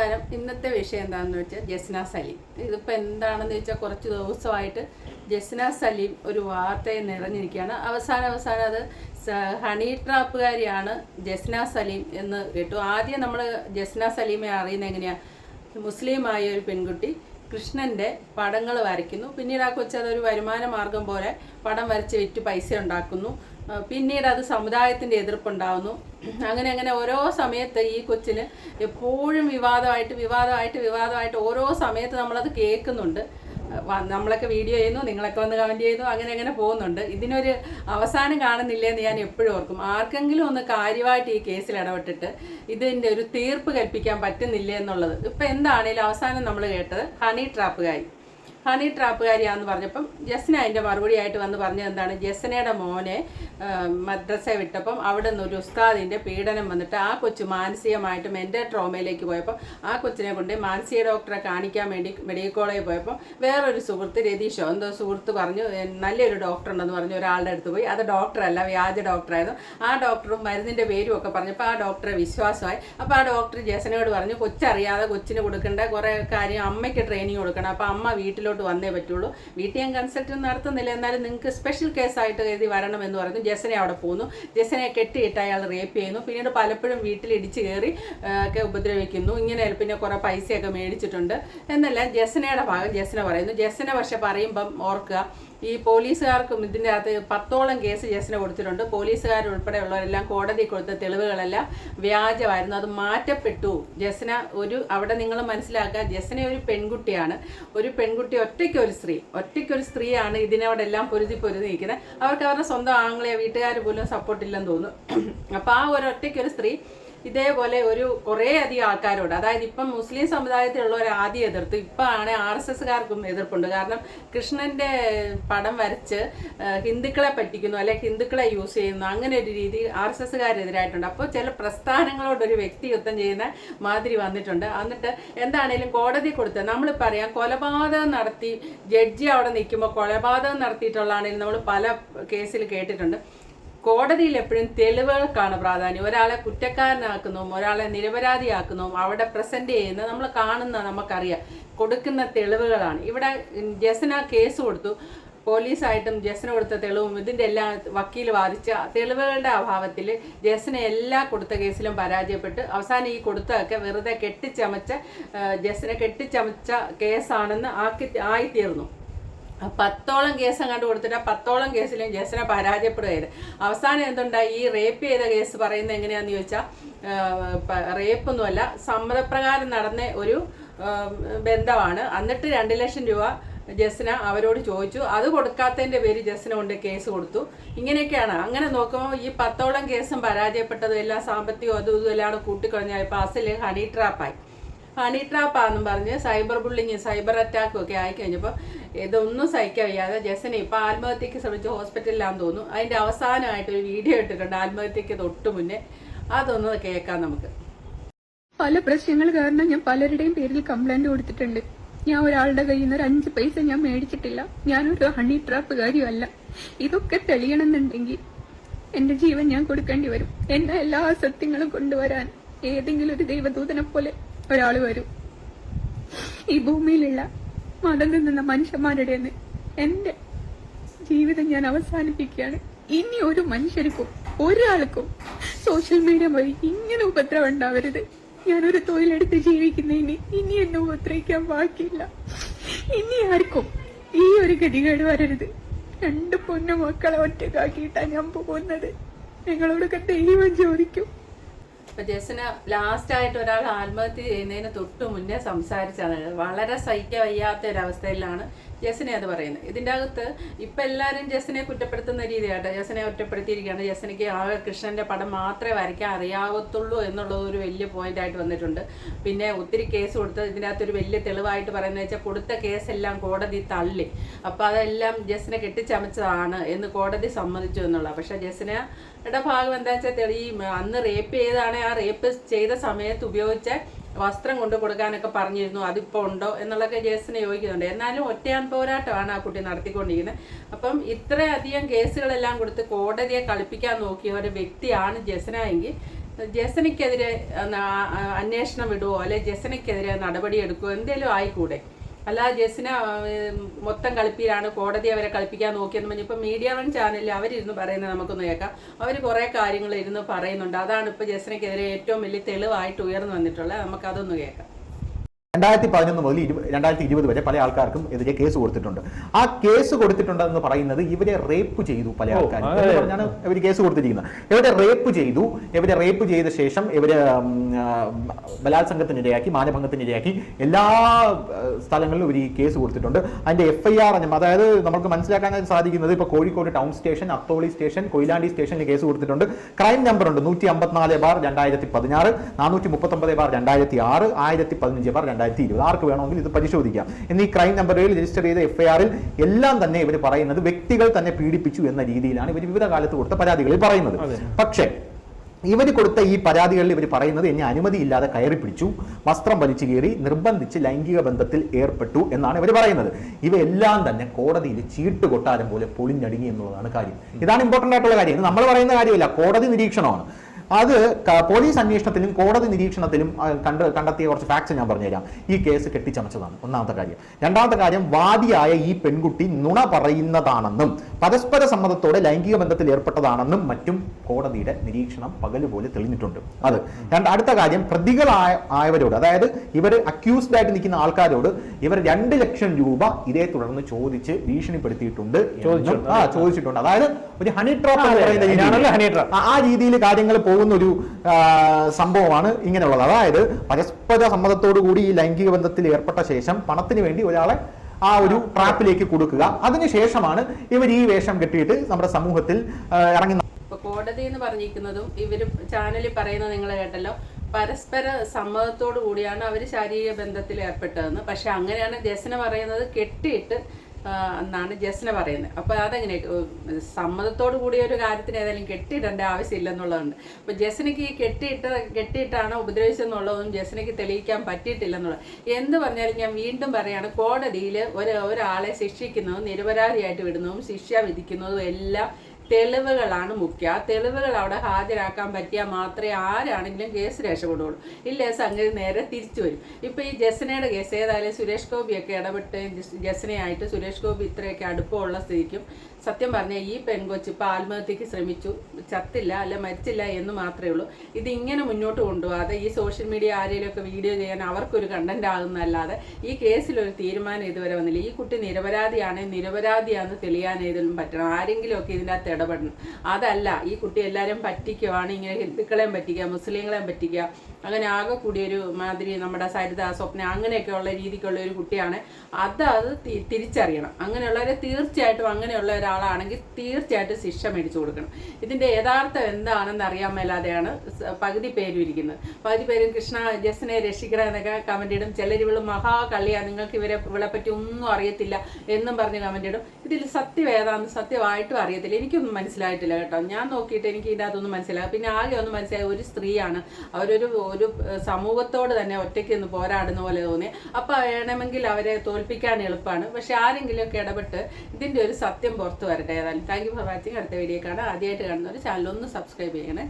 നമസ്കാരം. ഇന്നത്തെ വിഷയം എന്താണെന്ന് വെച്ചാൽ ജസ്ന സലീം. ഇതിപ്പോൾ എന്താണെന്ന് വെച്ചാൽ കുറച്ച് ദിവസമായിട്ട് ജസ്ന സലീം ഒരു വാർത്തയിൽ നിറഞ്ഞിരിക്കുകയാണ്. അവസാനം അവസാനം അത് ഹണി ട്രാപ്പുകാരിയാണ് ജസ്ന സലീം എന്ന് കേട്ടു. ആദ്യം നമ്മൾ ജസ്ന സലീമെ അറിയുന്നത് എങ്ങനെയാണ് മുസ്ലിമായ ഒരു പെൺകുട്ടി കൃഷ്ണന്റെ പടങ്ങൾ വരയ്ക്കുന്നു. പിന്നീട് ആ കൊച്ചു അതൊരു വരുമാന മാർഗം പോലെ പടം വരച്ച് വിറ്റ് പൈസ ഉണ്ടാക്കുന്നു. പിന്നീട് അത് സമുദായത്തിന്റെ എതിർപ്പുണ്ടാവുന്നു. അങ്ങനെ അങ്ങനെ ഓരോ സമയത്ത് ഈ കൊച്ചിന് എപ്പോഴും വിവാദമായിട്ട് വിവാദമായിട്ട് വിവാദമായിട്ട് ഓരോ സമയത്ത് നമ്മളത് കേൾക്കുന്നുണ്ട്. നമ്മളൊക്കെ വീഡിയോ ചെയ്യുന്നു നിങ്ങളൊക്കെ വന്ന് കമന്റ് ചെയ്യുന്നു അങ്ങനെ അങ്ങനെ പോകുന്നുണ്ട്. ഇതിനൊരു അവസാനം കാണുന്നില്ല എന്ന് ഞാൻ എപ്പോഴും ഓർക്കും. ആർക്കെങ്കിലും ഒന്ന് കാര്യമായിട്ട് ഈ കേസിൽ ഇടപെട്ടിട്ട് ഇതിന്റെ ഒരു തീർപ്പ് കൽപ്പിക്കാൻ പറ്റുന്നില്ല എന്നുള്ളത്. ഇപ്പം എന്താണേലും അവസാനം നമ്മൾ കേട്ടത് ഹണി ട്രാപ്പുകാരി. ഹണി ട്രാപ്പുകാരിയാന്ന് പറഞ്ഞപ്പം ജസ്ന അതിന്റെ മറുപടി ആയിട്ട് വന്ന് പറഞ്ഞത് എന്താണ്? ജസ്നയുടെ മോനെ മദ്രസ വിട്ടപ്പം അവിടെ നിന്ന് ഒരു ഉസ്താദിന്റെ പീഡനം വന്നിട്ട് ആ കൊച്ചു മാനസികമായിട്ട് മെന്റൽ ട്രോമയിലേക്ക് പോയപ്പോൾ ആ കൊച്ചിനെ കൊണ്ട് മാനസിക ഡോക്ടറെ കാണിക്കാൻ വേണ്ടി മെഡിക്കൽ കോളേജിൽ പോയപ്പോൾ വേറൊരു സുഹൃത്ത് രതീഷോ എന്തോ സുഹൃത്ത് പറഞ്ഞു "എ, നല്ലൊരു ഡോക്ടർ ഉണ്ടെന്ന് പറഞ്ഞു ഒരാളുടെ അടുത്ത് പോയി. അത് ഡോക്ടറല്ല വ്യാജ ഡോക്ടറായിരുന്നു. ആ ഡോക്ടറും മരുന്നിന്റെ പേരും ഒക്കെ പറഞ്ഞപ്പോൾ ആ ഡോക്ടറെ വിശ്വാസമായി. അപ്പോൾ ആ ഡോക്ടർ ജസനോട് പറഞ്ഞു കൊച്ചറിയാതെ കൊച്ചിന് കൊടുക്കേണ്ട കുറേ കാര്യം അമ്മയ്ക്ക് ട്രെയിനിങ് കൊടുക്കണം. അപ്പോൾ അമ്മ വീട്ടിലോട്ട് വന്നേ പറ്റുള്ളൂ. വീട്ടിൽ ഞാൻ കൺസൾട്ട് നടത്തുന്നില്ല. എന്നാലും നിങ്ങൾക്ക് സ്പെഷ്യൽ കേസായിട്ട് കരുതി വരണം എന്ന് പറഞ്ഞു ജസനെ അവിടെ പോകുന്നു ജസനെ കെട്ടിയിട്ട് അയാൾ റേപ്പ് ചെയ്യുന്നു. പിന്നീട് പലപ്പോഴും വീട്ടിൽ ഇടിച്ച് കയറി ഒക്കെ ഉപദ്രവിക്കുന്നു. ഇങ്ങനെ പിന്നെ കുറേ പൈസയൊക്കെ മേടിച്ചിട്ടുണ്ട്. എന്നല്ല ജസനയുടെ ഭാഗം ജസന പറയുന്നു. ജസന പക്ഷെ പറയുമ്പം ഓർക്കുക ഈ പോലീസുകാർക്കും ഇതിന്റെ അകത്ത് പത്തോളം കേസ് ജസ്റ്റിന് കൊടുത്തിട്ടുണ്ട്. പോലീസുകാരുൾപ്പെടെയുള്ളവരെല്ലാം കോടതി കൊടുത്ത തെളിവുകളെല്ലാം വ്യാജമായിരുന്നു. അത് മാറ്റപ്പെട്ടു. ജസ്ന ഒരു അവിടെ നിങ്ങൾ മനസ്സിലാക്കുക ജസ്ന ഒരു പെൺകുട്ടിയാണ്. ഒരു പെൺകുട്ടി ഒറ്റയ്ക്കൊരു സ്ത്രീ ഒറ്റയ്ക്കൊരു സ്ത്രീയാണ് ഇതിനോടെല്ലാം പൊരുതി പൊരുതി നിൽക്കുന്നത്. അവർക്ക് അവരുടെ സ്വന്തം ആങ്ങളെ വീട്ടുകാർ പോലും സപ്പോർട്ടില്ലെന്ന് തോന്നുന്നു. അപ്പോൾ ആ ഒരു ഒറ്റയ്ക്കൊരു സ്ത്രീ ഇതേപോലെ ഒരു കുറേ അധികം ആൾക്കാരുണ്ട്. അതായത് ഇപ്പം മുസ്ലിം സമുദായത്തിലുള്ളവർ ആദ്യം എതിർത്തു. ഇപ്പം ആണ് ആർ എസ് എസ്സുകാർക്കും എതിർപ്പുണ്ട്. കാരണം കൃഷ്ണന്റെ പടം വരച്ച് ഹിന്ദുക്കളെ പറ്റിക്കുന്നു അല്ലെ ഹിന്ദുക്കളെ യൂസ് ചെയ്യുന്നു അങ്ങനെ ഒരു രീതി ആർ എസ് എസ്സുകാരെതിരായിട്ടുണ്ട് അപ്പോൾ ചില പ്രസ്ഥാനങ്ങളോട് ഒരു വ്യക്തി യുദ്ധം ചെയ്യുന്ന മാതിരി വന്നിട്ടുണ്ട്. എന്നിട്ട് എന്താണേലും കോടതി കൊടുത്ത് നമ്മൾ പറയാം കൊലപാതകം നടത്തി ജഡ്ജി അവിടെ നിൽക്കുമ്പോൾ കൊലപാതകം നടത്തിയിട്ടുള്ളതാണെങ്കിലും നമ്മൾ പല കേസിൽ കേട്ടിട്ടുണ്ട്. കോടതിയിൽ എപ്പോഴും തെളിവുകൾക്കാണ് പ്രാധാന്യം. ഒരാളെ കുറ്റക്കാരനാക്കുന്നതും ഒരാളെ നിരപരാധിയാക്കുന്നതും അവിടെ പ്രസന്റ് ചെയ്യുന്ന നമ്മൾ കാണുന്ന നമുക്കറിയാം. കൊടുക്കുന്ന തെളിവുകളാണ്. ഇവിടെ ജസന കേസ് കൊടുത്തു. പോലീസായിട്ടും ജസന കൊടുത്ത തെളിവും ഇതിന്റെ എല്ലാ വക്കീൽ വാദിച്ച തെളിവുകളുടെ അഭാവത്തിൽ ജസന എല്ലാ കൊടുത്ത കേസിലും പരാജയപ്പെട്ട്. അവസാനം ഈ കൊടുത്തതൊക്കെ വെറുതെ കെട്ടിച്ചമച്ച ജസന കെട്ടിച്ചമച്ച കേസാണെന്ന് ആക്കി ആയിത്തീർന്നു. പത്തോളം കേസ് അങ്ങോട്ട് കൊടുത്തിട്ട് ആ പത്തോളം കേസിലും ജസ്റ്റിനെ പരാജയപ്പെടുകയായിരുന്നു. അവസാനം എന്തുണ്ടായി? ഈ റേപ്പ് ചെയ്ത കേസ് പറയുന്നത് എങ്ങനെയാണെന്ന് ചോദിച്ചാൽ റേപ്പൊന്നുമല്ല സമ്മതപ്രകാരം നടന്ന ഒരു ബന്ധമാണ്. എന്നിട്ട് രണ്ട് ലക്ഷം രൂപ ജസ്ന അവരോട് ചോദിച്ചു. അത് കൊടുക്കാത്തതിന്റെ പേര് ജസ്ന കൊണ്ട് കേസ് കൊടുത്തു. ഇങ്ങനെയൊക്കെയാണ്. അങ്ങനെ നോക്കുമ്പോൾ ഈ പത്തോളം കേസും പരാജയപ്പെട്ടതും എല്ലാം സാമ്പത്തികവും അതും ഇതും എല്ലാം കൂട്ടിക്കളഞ്ഞ ഇപ്പം അസിൽ ഹണി ട്രാപ്പായി ഹണി ട്രാപ്പാന്നും പറഞ്ഞ് സൈബർ ബുള്ളിങ് സൈബർ അറ്റാക്കും ഒക്കെ ആയി കഴിഞ്ഞപ്പോൾ ഇതൊന്നും സഹിക്കാൻ വയ്യാതെ ജസനെ ഇപ്പം ആത്മഹത്യക്ക് ശ്രമിച്ച് ഹോസ്പിറ്റലിലാന്ന് തോന്നുന്നു. അതിന്റെ അവസാനമായിട്ട് ഒരു വീഡിയോ ഇട്ടിട്ടുണ്ട് ആത്മഹത്യക്ക് തൊട്ട് മുന്നേ. അതൊന്ന് കേൾക്കാം നമുക്ക്. പല പ്രശ്നങ്ങൾ കാരണം ഞാൻ പലരുടെയും പേരിൽ കംപ്ലൈന്റ് കൊടുത്തിട്ടുണ്ട്. ഞാൻ ഒരാളുടെ കയ്യിൽ നിന്ന് ഒരു അഞ്ച് പൈസ ഞാൻ മേടിച്ചിട്ടില്ല. ഞാനൊരു ഹണി ട്രാപ്പുകാരിയല്ല ഇതൊക്കെ തെളിയണമെന്നുണ്ടെങ്കിൽ എന്റെ ജീവൻ ഞാൻ കൊടുക്കേണ്ടി വരും. എന്റെ എല്ലാ സത്യങ്ങളും കൊണ്ടുവരാൻ ഏതെങ്കിലും ഒരു ദൈവദൂതനെ പോലെ ഒരാൾ വരും. ഈ ഭൂമിയിലുള്ള മതം നിന്ന മനുഷ്യന്മാരുടെ എന്റെ ജീവിതം ഞാൻ അവസാനിപ്പിക്കുകയാണ്. ഇനി ഒരു മനുഷ്യർക്കും ഒരാൾക്കും സോഷ്യൽ മീഡിയ വഴി ഇങ്ങനെ ഉപദ്രവം ഉണ്ടാവരുത്. ഞാനൊരു തൊഴിലെടുത്ത് ജീവിക്കുന്നതിന് ഇനി എന്നെ ഉപദ്രവിക്കാൻ ബാക്കിയില്ല ഇനി ആർക്കും ഈ ഒരു ഗതികേട് വരരുത്. രണ്ട് പൊന്നു മക്കളെ ഒറ്റക്കാക്കിയിട്ടാണ് ഞാൻ പോകുന്നത്. നിങ്ങളോടൊക്കെ ദൈവം ചോദിക്കും. ഇപ്പൊ ജസ്സിന് ലാസ്റ്റ് ആയിട്ട് ഒരാൾ ആത്മഹത്യ ചെയ്യുന്നതിന് തൊട്ട് മുന്നേ സംസാരിച്ചാണ് വളരെ സഹിക്കാൻ വയ്യാത്ത ഒരവസ്ഥയിലാണ് ജസ്നെ അത് പറയുന്നത്. ഇതിന്റെ അകത്ത് ഇപ്പം എല്ലാവരും ജസനെ കുറ്റപ്പെടുത്തുന്ന രീതിയാട്ടോ. ജസനെ ഒറ്റപ്പെടുത്തിയിരിക്കുകയാണ്. ജസ്നയ്ക്ക് ആ കൃഷ്ണന്റെ പടം മാത്രമേ വരയ്ക്കാൻ അറിയാവത്തുള്ളൂ എന്നുള്ളത് ഒരു വലിയ പോയിന്റ് ആയിട്ട് വന്നിട്ടുണ്ട്. പിന്നെ ഒത്തിരി കേസ് കൊടുത്ത് ഇതിനകത്തൊരു വലിയ തെളിവായിട്ട് പറയുന്നത് വെച്ചാൽ കൊടുത്ത കേസെല്ലാം കോടതി തള്ളി. അപ്പോൾ അതെല്ലാം ജസ്നെ കെട്ടിച്ചമച്ചതാണ് എന്ന് കോടതി സമ്മതിച്ചു എന്നുള്ളത് പക്ഷേ ജസ്നയുടെ ഭാഗം എന്താ വെച്ചാൽ തെളി അന്ന് റേപ്പ് ചെയ്താണ് ആ റേപ്പ് ചെയ്ത സമയത്ത് ഉപയോഗിച്ച വസ്ത്രം കൊണ്ടു കൊടുക്കാനൊക്കെ പറഞ്ഞിരുന്നു അതിപ്പോൾ ഉണ്ടോ എന്നുള്ളൊക്കെ ജേസിനെ യോജിക്കുന്നുണ്ട് എന്നാലും ഒറ്റയാൻ പോരാട്ടമാണ് ആ കുട്ടി നടത്തിക്കൊണ്ടിരിക്കുന്നത്. അപ്പം ഇത്രയധികം കേസുകളെല്ലാം കൊടുത്ത് കോടതിയെ കളിപ്പിക്കാൻ നോക്കിയ ഒരു വ്യക്തിയാണ് ജസന എങ്കിൽ ജസനയ്ക്കെതിരെ അന്വേഷണം വിടുവോ? അല്ലെ ജസനയ്ക്കെതിരെ നടപടി എടുക്കുവോ? എന്തെങ്കിലും ആയിക്കൂടെ? അല്ലാതെ ജെസ്സിനെ മൊത്തം കളിപ്പിയിലാണ് കോടതി അവരെ കളിപ്പിക്കാൻ നോക്കിയെന്ന് പറഞ്ഞ് ഇപ്പം മീഡിയ വൺ ചാനലിൽ അവരിരുന്ന് പറയുന്നത് നമുക്കൊന്ന് കേൾക്കാം. അവർ കുറേ കാര്യങ്ങൾ ഇരുന്ന് പറയുന്നുണ്ട്. അതാണ് ഇപ്പോൾ ജെസ്സിനെക്കെതിരെ ഏറ്റവും വലിയ തെളിവായിട്ട് ഉയർന്നു വന്നിട്ടുള്ളത്. നമുക്കതൊന്ന് കേൾക്കാം. രണ്ടായിരത്തി പതിനൊന്ന് മുതൽ ഇരുപ- രണ്ടായിരത്തി ഇരുപത് വരെ പല ആൾക്കാർക്കും എതിരെ കേസ് കൊടുത്തിട്ടുണ്ട്. ആ കേസ് കൊടുത്തിട്ടുണ്ടെന്ന് പറയുന്നത് ഇവരെ റേപ്പ് ചെയ്തു പല ആൾക്കാരും. എന്ന് പറഞ്ഞാണ് ഇവർ കേസ് കൊടുത്തിരിക്കുന്നത്. ഇവരെ റേപ്പ് ചെയ്തു. ഇവരെ റേപ്പ് ചെയ്ത ശേഷം ഇവരെ ബലാത്സംഗത്തിനിരയാക്കി മാനഭംഗത്തിനിരയാക്കി എല്ലാ സ്ഥലങ്ങളിലും ഇവർ ഈ കേസ് കൊടുത്തിട്ടുണ്ട്. അതിന്റെ എഫ് ഐ ആർ അതായത് നമുക്ക് മനസ്സിലാക്കാൻ സാധിക്കുന്നത് ഇപ്പൊ Kozhikode town station Atholi station Koyilandy സ്റ്റേഷനിൽ കേസ് കൊടുത്തിട്ടുണ്ട്. ക്രൈം നമ്പർ ഉണ്ട് നൂറ്റി അമ്പത്തിനാല് ബാർ രണ്ടായിരത്തി പതിനാറ് നാനൂറ്റി മുപ്പത്തൊമ്പത് ബാർ രണ്ടായിരത്തി ആറ് ആയിരത്തി പതിനഞ്ച് ബാർ രണ്ടായിരത്തി ഇരുപത് ആർക്ക് വേണമെങ്കിൽ ഇത് പരിശോധിക്കാം. എന്നീ ക്രൈം നമ്പറുകളിൽ രജിസ്റ്റർ ചെയ്ത എഫ്ഐആറിൽ എല്ലാം തന്നെ ഇവർ പറയുന്നത് വ്യക്തികൾ തന്നെ പീഡിപ്പിച്ചു എന്ന രീതിയിലാണ് ഇവർ വിവിധ കാലത്ത് കൊടുത്ത പരാതികളിൽ പറയുന്നത്. പക്ഷേ ഇവർ കൊടുത്ത ഈ പരാതികളിൽ ഇവർ പറയുന്നത് എന്നെ അനുമതിയില്ലാതെ കയറി പിടിച്ചു വസ്ത്രം വലിച്ചു കയറി നിർബന്ധിച്ച് ലൈംഗിക ബന്ധത്തിൽ ഏർപ്പെട്ടു എന്നാണ് ഇവർ പറയുന്നത്. ഇവയെല്ലാം തന്നെ കോടതിയിൽ ചീട്ട് കൊട്ടാരം പോലെ പൊളിഞ്ഞടുങ്ങി എന്നുള്ളതാണ് കാര്യം. ഇതാണ് ഇമ്പോർട്ടന്റ് ആയിട്ടുള്ള കാര്യം. നമ്മൾ പറയുന്ന കാര്യമില്ല. കോടതി നിരീക്ഷണമാണ്. അത് പോലീസ് അന്വേഷണത്തിലും കോടതി നിരീക്ഷണത്തിലും കണ്ട് കണ്ടെത്തിയ കുറച്ച് ഫാക്ട്സ് ഞാൻ പറഞ്ഞുതരാം. ഈ കേസ് കെട്ടിച്ചമച്ചതാണ്. ഒന്നാമത്തെ കാര്യം. രണ്ടാമത്തെ കാര്യം വാദിയായ ഈ പെൺകുട്ടി നുണ പറയുന്നതാണെന്നും പരസ്പര സമ്മതത്തോടെ ലൈംഗിക ബന്ധത്തിൽ ഏർപ്പെട്ടതാണെന്നും മറ്റും കോടതിയുടെ നിരീക്ഷണം പകലുപോലെ തെളിഞ്ഞിട്ടുണ്ട്. അത്. രണ്ട് അടുത്ത കാര്യം പ്രതികളായ ആയവരോട് അതായത് ഇവർ അക്യൂസ്ഡ് ആയിട്ട് നിൽക്കുന്ന ആൾക്കാരോട് ഇവർ രണ്ട് ലക്ഷം രൂപ ഇതേ തുടർന്ന് ചോദിച്ച് ഭീഷണിപ്പെടുത്തിയിട്ടുണ്ട് ചോദിച്ചിട്ടുണ്ട്. ആ ചോദിച്ചിട്ടുണ്ട്. അതായത് ഒരു ഹണി ട്രോപ്പ്. ആ- രീതിയിൽ കാര്യങ്ങൾ പോകുന്ന ഒരു സംഭവമാണ് ഇങ്ങനെയുള്ളത്. അതായത് പരസ്പര സമ്മതത്തോടു കൂടി ഈ ലൈംഗിക ബന്ധത്തിൽ ഏർപ്പെട്ട ശേഷം പണത്തിന് വേണ്ടി ഒരാളെ ആ ഒരു ട്രാപ്പിലേക്ക് കൊടുക്കുക. അതിനുശേഷമാണ് ഇവർ ഈ വേഷം കെട്ടിയിട്ട് നമ്മുടെ സമൂഹത്തിൽ ഇറങ്ങി കോടതി എന്ന് പറഞ്ഞിരിക്കുന്നതും ഇവർ ചാനലിൽ പറയുന്നത് നിങ്ങൾ കേട്ടല്ലോ. പരസ്പര സമ്മതത്തോടു കൂടിയാണ് അവർ ശാരീരിക ബന്ധത്തിൽ ഏർപ്പെട്ടതെന്ന്. പക്ഷെ അങ്ങനെയാണ് ജസന പറയുന്നത് കെട്ടിയിട്ട് എന്നാണ് ജസന പറയുന്നത്. അപ്പോൾ അതെങ്ങനെ സമ്മതത്തോട് കൂടിയ ഒരു കാര്യത്തിന് ഏതായാലും കെട്ടിയിടേണ്ട ആവശ്യമില്ലെന്നുള്ളതുണ്ട്. അപ്പോൾ ജസ്നയ്ക്ക് ഈ കെട്ടിയിട്ട കെട്ടിയിട്ടാണ് ഉപദ്രവിച്ചെന്നുള്ളതും ജസ്നയ്ക്ക് തെളിയിക്കാൻ പറ്റിയിട്ടില്ലെന്നുള്ളത്. എന്ത് പറഞ്ഞാലും ഞാൻ വീണ്ടും പറയാണ് കോടതിയിൽ ഒരു ഒരാളെ ശിക്ഷിക്കുന്നതും നിരപരാധിയായിട്ട് വിടുന്നതും ശിക്ഷ വിധിക്കുന്നതും എല്ലാം തെളിവുകളാണ് മുഖ്യം. തെളിവുകൾ അവിടെ ഹാജരാക്കാൻ പറ്റിയാൽ മാത്രമേ ആരാണെങ്കിലും കേസ് രക്ഷപ്പെടുകയുള്ളൂ ഇല്ല സംഗതി നേരെ തിരിച്ചു വരും. ഇപ്പോൾ ഈ ജസനയുടെ കേസ് ഏതായാലും സുരേഷ് ഗോപിയൊക്കെ ഇടപെട്ട് ജസ്നയായിട്ട് സുരേഷ് ഗോപി ഇത്രയൊക്കെ അടുപ്പമുള്ള സ്ഥിതിക്കും. സത്യം പറഞ്ഞാൽ ഈ പെൺകൊച്ച് ഇപ്പൊ ആത്മഹത്യക്ക് ശ്രമിച്ചു. ചത്തില്ല അല്ല മരിച്ചില്ല എന്ന് മാത്രമേ ഉള്ളൂ. ഇതിങ്ങനെ മുന്നോട്ട് കൊണ്ടുപോകാതെ ഈ സോഷ്യൽ മീഡിയ ആരെങ്കിലുമൊക്കെ വീഡിയോ ചെയ്യാൻ അവർക്കൊരു കണ്ടന്റ് ആകുന്നതല്ലാതെ ഈ കേസിലൊരു തീരുമാനം ഇതുവരെ വന്നില്ല. ഈ കുട്ടി നിരപരാധിയാണ് നിരപരാധിയാണെന്ന് തെളിയാൻ ഏതെങ്കിലും പറ്റണം. ആരെങ്കിലുമൊക്കെ ഇതിന്റെ അകത്ത് ഇടപെടണം. അതല്ല ഈ കുട്ടി എല്ലാവരും പറ്റിക്കുവാണ് ഇങ്ങനെ ഹിന്ദുക്കളെയും പറ്റിക്കുക മുസ്ലിങ്ങളെയും പറ്റിക്കുക അങ്ങനെ ആകെ കൂടിയൊരു മാതിരി നമ്മുടെ സരിത സ്വപ്ന അങ്ങനെയൊക്കെയുള്ള രീതിക്കുള്ള ഒരു കുട്ടിയാണ്. അത് അത് തിരിച്ചറിയണം. അങ്ങനെയുള്ളവരെ തീർച്ചയായിട്ടും അങ്ങനെയുള്ള ഒരാളാണെങ്കിൽ തീർച്ചയായിട്ടും ശിക്ഷ മേടിച്ചു കൊടുക്കണം. ഇതിന്റെ യഥാർത്ഥം എന്താണെന്ന് അറിയാൻ മേലാതെയാണ് പകുതി പേരും ഇരിക്കുന്നത്. പകുതി പേരും കൃഷ്ണ ജസ്നെ രക്ഷിക്കണം എന്നൊക്കെ കമന്റ് ഇടും. ചിലർ ഇവൾ മഹാകള്ളിയാ നിങ്ങൾക്ക് ഇവരെ ഇവളെ പറ്റി ഒന്നും അറിയത്തില്ല എന്നും പറഞ്ഞ് കമന്റ് ഇടും. ഇതിൽ സത്യം ഏതാന്ന് സത്യമായിട്ടും അറിയത്തില്ല. എനിക്കൊന്നും മനസ്സിലായിട്ടില്ല കേട്ടോ. ഞാൻ നോക്കിയിട്ട് എനിക്ക് ഇതിനകത്തൊന്നും മനസ്സിലാകും പിന്നെ ആകെ ഒന്ന് മനസ്സിലായ ഒരു സ്ത്രീയാണ്. അവരൊരു ഒരു സമൂഹത്തോട് തന്നെ ഒറ്റയ്ക്ക് നിന്ന് പോരാടുന്ന പോലെ തോന്നി. അപ്പൊ വേണമെങ്കിൽ അവരെ തോൽപ്പിക്കാൻ എളുപ്പമാണ് പക്ഷെ ആരെങ്കിലും ഒക്കെ ഇടപെട്ട് ഇതിന്റെ ഒരു സത്യം പുറത്തു വരട്ടെ ഏതായാലും. താങ്ക് യു ഫോർ വാച്ചിങ് അടുത്ത വീഡിയോ കാണാം. ആദ്യമായിട്ട് കാണുന്നവർ ചാനൽ ഒന്ന് സബ്സ്ക്രൈബ് ചെയ്യണേ.